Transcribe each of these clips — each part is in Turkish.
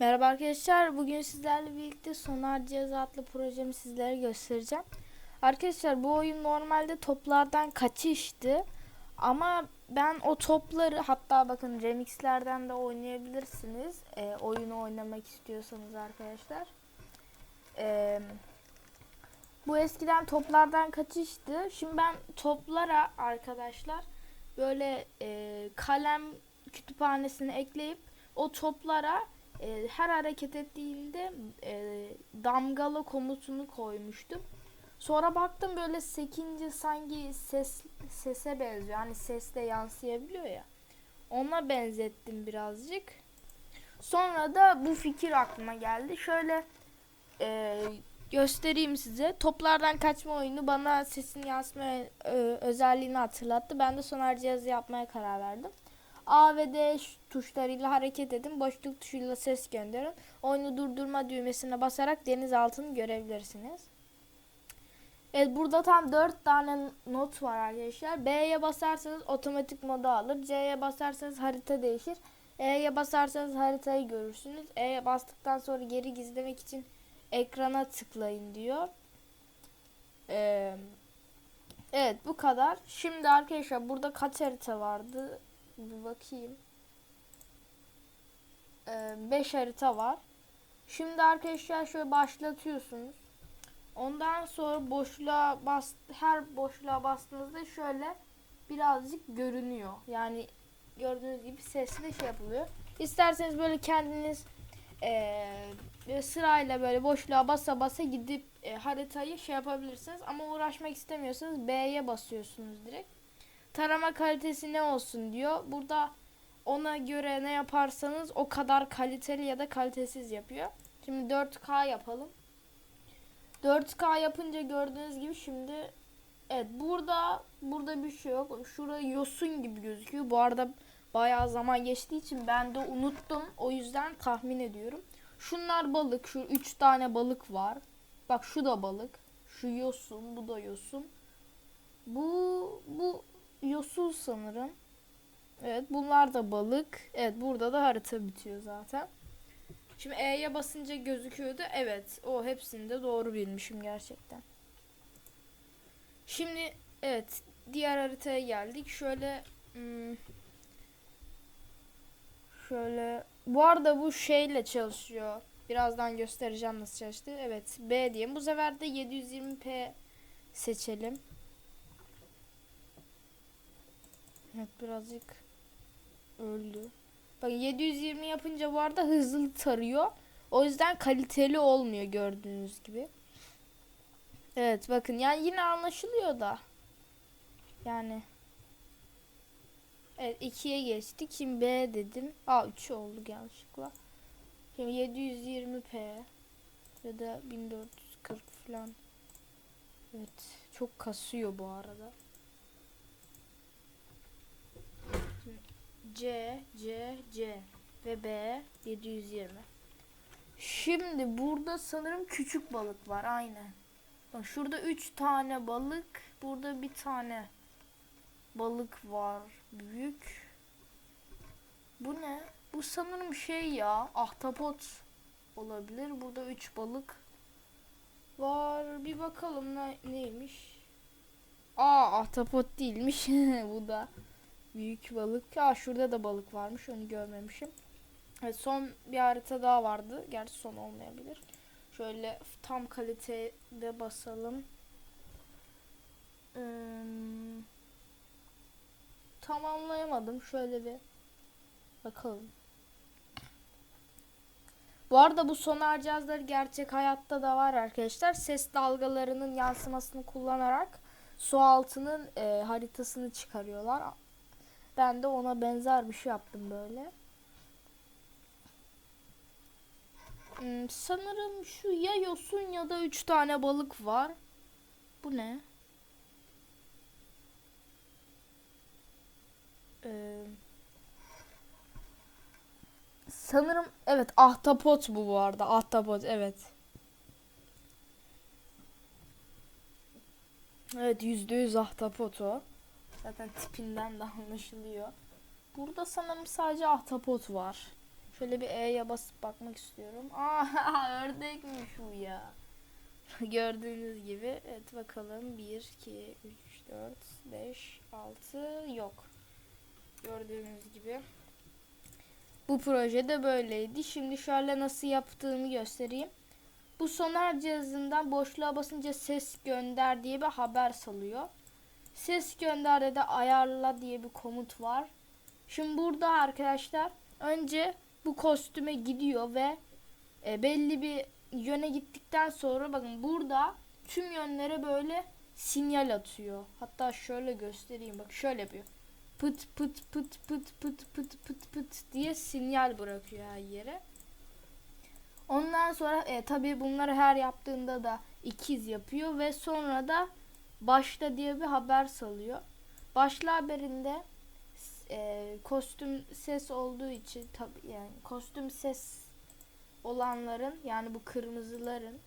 Merhaba arkadaşlar. Bugün sizlerle birlikte Sonar Cihazı adlı projemi sizlere göstereceğim. Arkadaşlar bu oyun normalde toplardan kaçıştı. Ama ben o topları hatta bakın remixlerden de oynayabilirsiniz. E, oyunu oynamak istiyorsanız arkadaşlar. E, bu eskiden toplardan kaçıştı. Şimdi ben toplara arkadaşlar böyle e, kalem kütüphanesini ekleyip o toplara e, her hareket ettiğinde e, damgalı komutunu koymuştum. Sonra baktım böyle sekinci sanki ses sese benziyor. Hani sesle yansıyabiliyor ya. Ona benzettim birazcık. Sonra da bu fikir aklıma geldi. Şöyle e, göstereyim size. Toplardan kaçma oyunu bana sesin yansıma e, özelliğini hatırlattı. Ben de sonar cihazı yapmaya karar verdim. A ve D tuşlarıyla hareket edin. Boşluk tuşuyla ses gönderin. Oyunu durdurma düğmesine basarak deniz altını görebilirsiniz. Evet burada tam 4 tane not var arkadaşlar. B'ye basarsanız otomatik moda alır. C'ye basarsanız harita değişir. E'ye basarsanız haritayı görürsünüz. E'ye bastıktan sonra geri gizlemek için ekrana tıklayın diyor. Ee, evet bu kadar. Şimdi arkadaşlar burada kaç harita vardı? Bir bakayım. 5 harita var. Şimdi arkadaşlar şöyle başlatıyorsunuz. Ondan sonra boşluğa bas her boşluğa bastığınızda şöyle birazcık görünüyor. Yani gördüğünüz gibi sesli şey yapılıyor. İsterseniz böyle kendiniz e, sırayla böyle boşluğa basa basa gidip e, haritayı şey yapabilirsiniz. Ama uğraşmak istemiyorsanız B'ye basıyorsunuz direkt. Tarama kalitesi ne olsun diyor. Burada ona göre ne yaparsanız o kadar kaliteli ya da kalitesiz yapıyor. Şimdi 4K yapalım. 4K yapınca gördüğünüz gibi şimdi evet burada burada bir şey yok. Şurada yosun gibi gözüküyor. Bu arada bayağı zaman geçtiği için ben de unuttum. O yüzden tahmin ediyorum. Şunlar balık. Şu 3 tane balık var. Bak şu da balık. Şu yosun, bu da yosun. Bu bu yosun sanırım. Evet bunlar da balık. Evet burada da harita bitiyor zaten. Şimdi E'ye basınca gözüküyordu. Evet o hepsini de doğru bilmişim gerçekten. Şimdi evet diğer haritaya geldik. Şöyle hmm, şöyle bu arada bu şeyle çalışıyor. Birazdan göstereceğim nasıl çalıştı. Evet B diyeyim. Bu sefer de 720p seçelim. Evet birazcık öldü. Bak 720 yapınca bu arada hızlı tarıyor. O yüzden kaliteli olmuyor gördüğünüz gibi. Evet bakın yani yine anlaşılıyor da. Yani. Evet 2'ye geçtik. Şimdi B dedim. A 3 oldu yanlışlıkla. Şimdi 720p ya da 1440 falan. Evet çok kasıyor bu arada. C, C, C ve B 720. Şimdi burada sanırım küçük balık var aynen. Bak şurada 3 tane balık, burada bir tane balık var büyük. Bu ne? Bu sanırım şey ya, ahtapot olabilir. Burada 3 balık var. Bir bakalım ne, neymiş. Aa ahtapot değilmiş. bu da Büyük balık. Aa şurada da balık varmış. Onu görmemişim. Evet, son bir harita daha vardı. Gerçi son olmayabilir. Şöyle tam kalitede basalım. Hmm, tamamlayamadım. Şöyle bir bakalım. Bu arada bu sonar cihazları gerçek hayatta da var arkadaşlar. Ses dalgalarının yansımasını kullanarak su altının e, haritasını çıkarıyorlar. Ben de ona benzer bir şey yaptım böyle. Hmm, sanırım şu ya yosun ya da üç tane balık var. Bu ne? Ee, sanırım evet ahtapot bu bu arada. Ahtapot evet. Evet yüzde yüz ahtapot o. Zaten tipinden de anlaşılıyor. Burada sanırım sadece ahtapot var. Şöyle bir E'ye basıp bakmak istiyorum. Aa ördekmiş bu ya. Gördüğünüz gibi. Evet bakalım. 1, 2, 3, 4, 5, 6 yok. Gördüğünüz gibi. Bu projede böyleydi. Şimdi şöyle nasıl yaptığımı göstereyim. Bu sonar cihazından boşluğa basınca ses gönder diye bir haber salıyor. Ses gönderde de ayarla diye bir komut var. Şimdi burada arkadaşlar önce bu kostüme gidiyor ve e, belli bir yöne gittikten sonra bakın burada tüm yönlere böyle sinyal atıyor. Hatta şöyle göstereyim bak şöyle yapıyor. Pıt pıt pıt pıt pıt pıt pıt pıt diye sinyal bırakıyor her yere. Ondan sonra e, tabii bunları her yaptığında da ikiz yapıyor ve sonra da başla diye bir haber salıyor. Başla haberinde e, kostüm ses olduğu için tabii yani kostüm ses olanların yani bu kırmızıların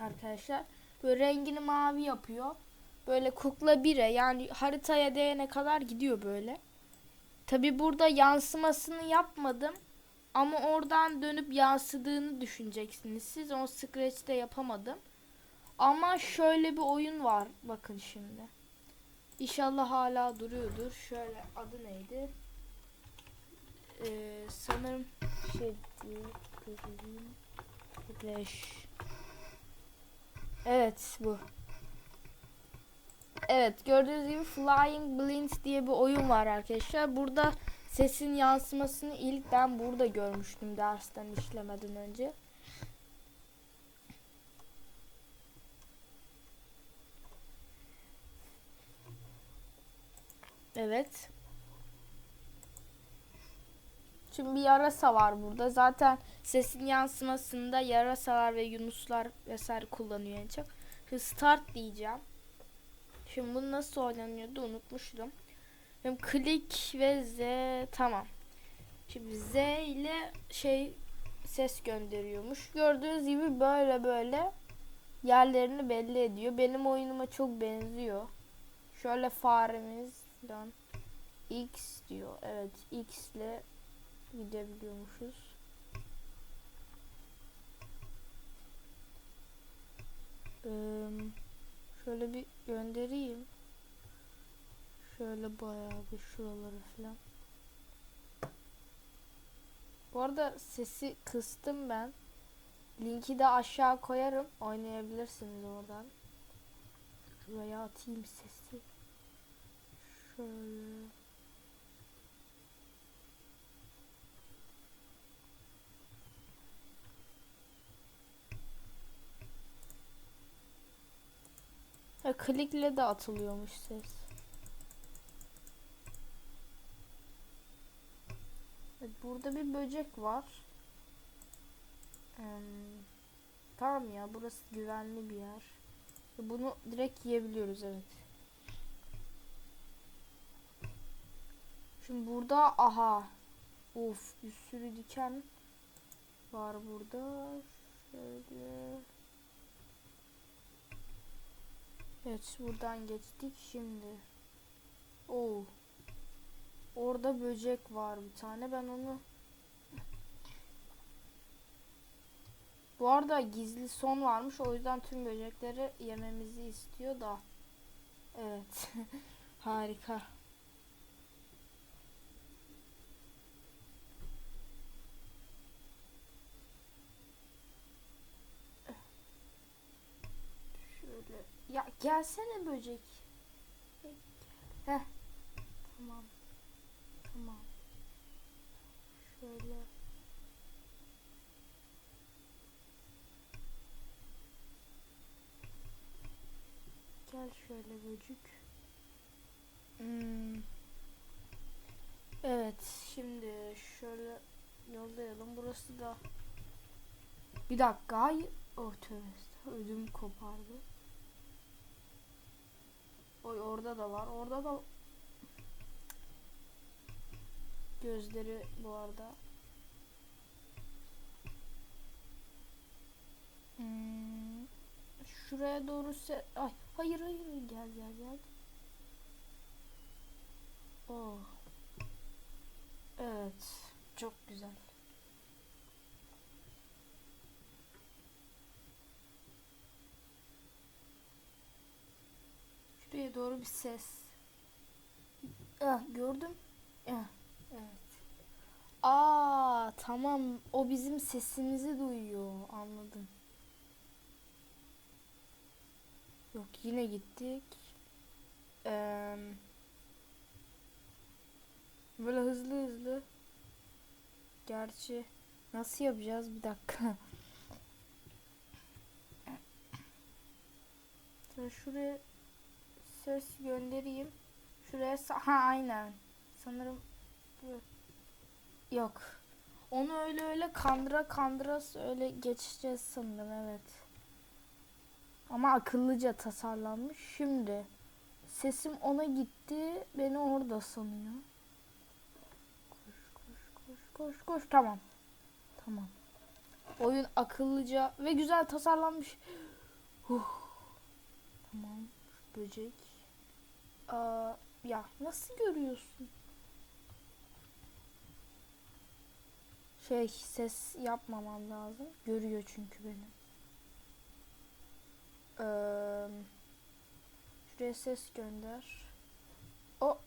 arkadaşlar böyle rengini mavi yapıyor. Böyle kukla 1'e yani haritaya değene kadar gidiyor böyle. Tabi burada yansımasını yapmadım. Ama oradan dönüp yansıdığını düşüneceksiniz. Siz onu Scratch'te yapamadım. Ama şöyle bir oyun var. Bakın şimdi. İnşallah hala duruyordur. Şöyle adı neydi? Ee, sanırım şey Flash. Evet bu. Evet gördüğünüz gibi Flying Blind diye bir oyun var arkadaşlar. Burada sesin yansımasını ilk ben burada görmüştüm dersten işlemeden önce. Evet. Şimdi bir yarasa var burada. Zaten sesin yansımasında yarasalar ve yunuslar vesaire kullanıyor en çok. Şimdi start diyeceğim. Şimdi bu nasıl oynanıyordu unutmuştum. Şimdi klik ve Z tamam. Şimdi Z ile şey ses gönderiyormuş. Gördüğünüz gibi böyle böyle yerlerini belli ediyor. Benim oyunuma çok benziyor. Şöyle faremiz falan X diyor. Evet X ile gidebiliyormuşuz. Şöyle bir göndereyim. Şöyle bayağı bir şuraları falan. Bu arada sesi kıstım ben. Linki de aşağı koyarım. Oynayabilirsiniz oradan. Veya atayım sesi. Şöyle. Ha, klikle de atılıyormuş ses. Evet, burada bir böcek var. Hmm. Tamam ya burası güvenli bir yer. Bunu direkt yiyebiliyoruz evet. Şimdi burada aha. Of bir sürü diken var burada. Şöyle. Evet buradan geçtik şimdi. Oo. Orada böcek var bir tane. Ben onu Bu arada gizli son varmış. O yüzden tüm böcekleri yememizi istiyor da. Evet. Harika. Şöyle. Ya gelsene böcek. Heh. Tamam. Tamam. Şöyle. Gel şöyle böcük. Hmm. Evet şimdi şöyle yollayalım. Burası da bir dakika hayır. Oh tövbe ödüm kopardı. Oy orada da var. Orada da gözleri bu arada. Hmm. Şuraya doğru se ay hayır hayır gel gel gel. Oh. Evet. Çok güzel. bir ses. Ah, gördüm. Ah, evet. Aa tamam o bizim sesimizi duyuyor anladım. Yok yine gittik. Eee böyle hızlı hızlı. Gerçi nasıl yapacağız bir dakika. Şuraya ses göndereyim. Şuraya ha aynen. Sanırım bu- yok. Onu öyle öyle kandıra kandıra öyle geçeceğiz sanırım evet. Ama akıllıca tasarlanmış. Şimdi sesim ona gitti. Beni orada sanıyor. Koş koş koş koş koş. Tamam. Tamam. Oyun akıllıca ve güzel tasarlanmış. Huh. Tamam. Böcek. Aa, ya nasıl görüyorsun? Şey ses yapmamam lazım. Görüyor çünkü beni. Ee, şuraya ses gönder. O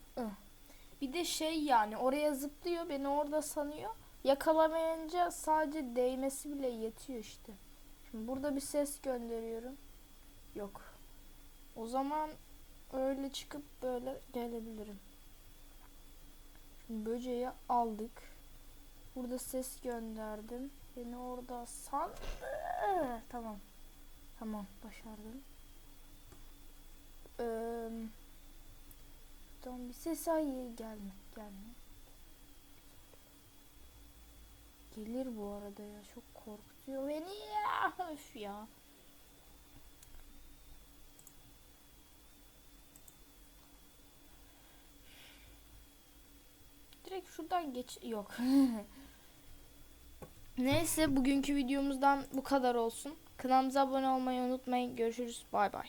bir de şey yani oraya zıplıyor beni orada sanıyor. Yakalamayınca sadece değmesi bile yetiyor işte. Şimdi burada bir ses gönderiyorum. Yok. O zaman öyle çıkıp böyle gelebilirim. Şimdi böceği aldık. Burada ses gönderdim. Beni orada san... Tamam. Tamam başardım. Ee, tamam bir ses hayır gelme gelme. Gelir bu arada ya çok korkutuyor beni ya. Öf ya. Direkt şuradan geç yok. Neyse bugünkü videomuzdan bu kadar olsun. Kanalımıza abone olmayı unutmayın. Görüşürüz. Bay bay.